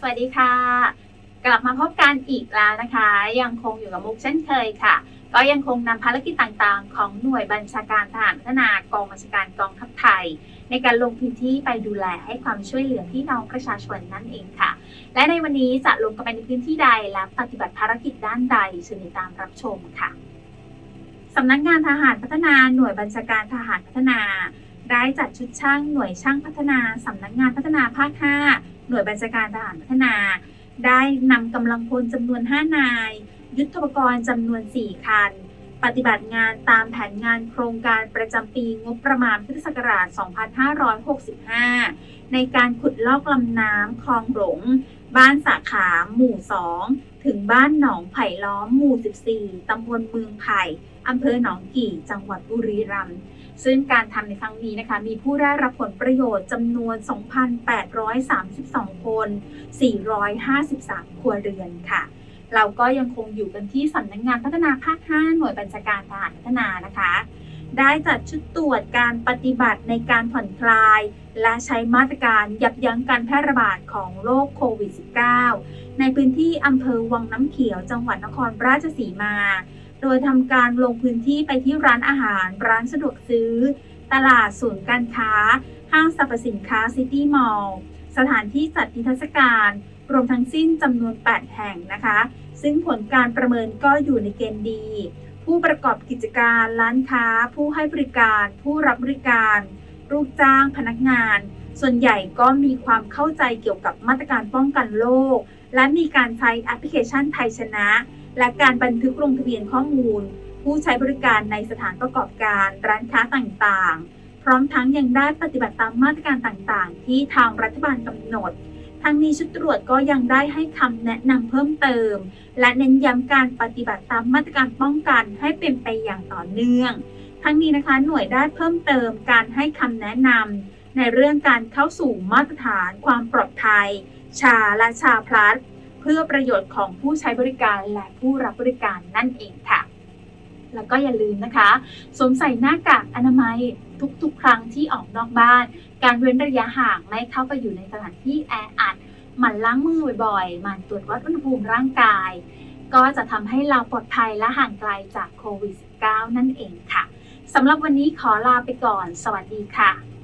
สวัสดีค่ะ กลับมาพบกันอีกแล้วนะคะ ยังคงอยู่กับมุกเช่นเคยค่ะ ก็ยังคงนำภารกิจต่างๆ ของหน่วยบัญชาการทหารพัฒนากองบัญชาการกองทัพไทย ในการลงพื้นที่ไปดูแลให้ความช่วยเหลือพี่น้องประชาชนนั่นเองค่ะ และในวันนี้จะลงกันไปในพื้นที่ใดและปฏิบัติภารกิจด้านใดเชิญติดตามรับชมค่ะสำนักงานทหารพัฒนาหน่วยบัญชาการทหารพัฒนา ได้จัดชุดช่างหน่วยช่างพัฒนาสำนักงานพัฒนาภาค5 หน่วยบัญชาการทหารพัฒนา ได้นำกำลังพลจำนวน 5 นาย ยุทธปกรณ์จำนวน 4 คัน ปฏิบัติงานตามแผนงานโครงการประจำปีงบประมาณพุทธศักราช 2565 ในการขุดลอกลำน้ำคลองหลง บ้านสาขาหมู่ 2 ถึงบ้านหนองไผ่ล้อมหมู่ 14 ตำบลเมืองไผ่อำเภอหนองกี่ จังหวัดบุรีรัมย์ซึ่งการทำในครั้งนี้นะคะ มีผู้ได้รับผลประโยชน์จำนวน 2,832 คน 453 ครัวเรือนค่ะ เราก็ยังคงอยู่กันที่สำนักงานพัฒนาภาค 5 หน่วยบัญชาการทหารพัฒนานะคะ ได้จัดชุดตรวจการปฏิบัติในการผ่อนคลาย และใช้มาตรการยับยั้งการแพร่ระบาดของโรคโควิด -19 ในพื้นที่อำเภอวังน้ำเขียวจังหวัดนครราชสีมา โดยทำการลงพื้นที่ไปที่ร้านอาหาร ร้านสะดวกซื้อ ตลาดศูนย์การค้า ห้างสรรพสินค้าซิตี้มอลล์สถานที่จัดนิทรรศการ รวมทั้งสิ้นจำนวน 8 แห่งนะคะ ซึ่งผลการประเมินก็อยู่ในเกณฑ์ดี ผู้ประกอบกิจการร้านค้า ผู้ให้บริการ ผู้รับบริการ ลูกจ้าง พนักงาน ส่วนใหญ่ก็มีความเข้าใจเกี่ยวกับมาตรการป้องกันโรคและมีการใช้แอปพลิเคชันไทยชนะ และการบันทึกลงทะเบียนข้อมูล ผู้ใช้บริการในสถานประกอบการร้านค้าต่างๆ พร้อมทั้งยังได้ปฏิบัติตามมาตรการต่างๆ ที่ทางรัฐบาลกำหนด ทั้งนี้ชุดตรวจก็ยังได้ให้คำแนะนำเพิ่มเติม และเน้นย้ำการปฏิบัติตามมาตรการป้องกันให้เป็นไปอย่างต่อเนื่อง ทั้งนี้นะคะหน่วยได้เพิ่มเติมการให้คำแนะนำในเรื่องการเข้าสู่มาตรฐานความปลอดภัย ชาและชาพลัสเพื่อประโยชน์ของผู้ใช้บริการและผู้รับบริการนั่นเองค่ะ แล้วก็อย่าลืมนะคะ สวมใส่หน้ากากอนามัย ทุกๆ ครั้งที่ออกนอกบ้าน การเว้นระยะห่างไม่เข้าไปอยู่ในสถานที่แออัดหมั่นล้างมือบ่อยๆหมั่นตรวจวัดอุณหภูมิร่างกาย ก็จะทำให้เราปลอดภัยและห่างไกลจากโควิด -19 นั่นเองค่ะสำหรับวันนี้ขอลาไปก่อน สวัสดีค่ะ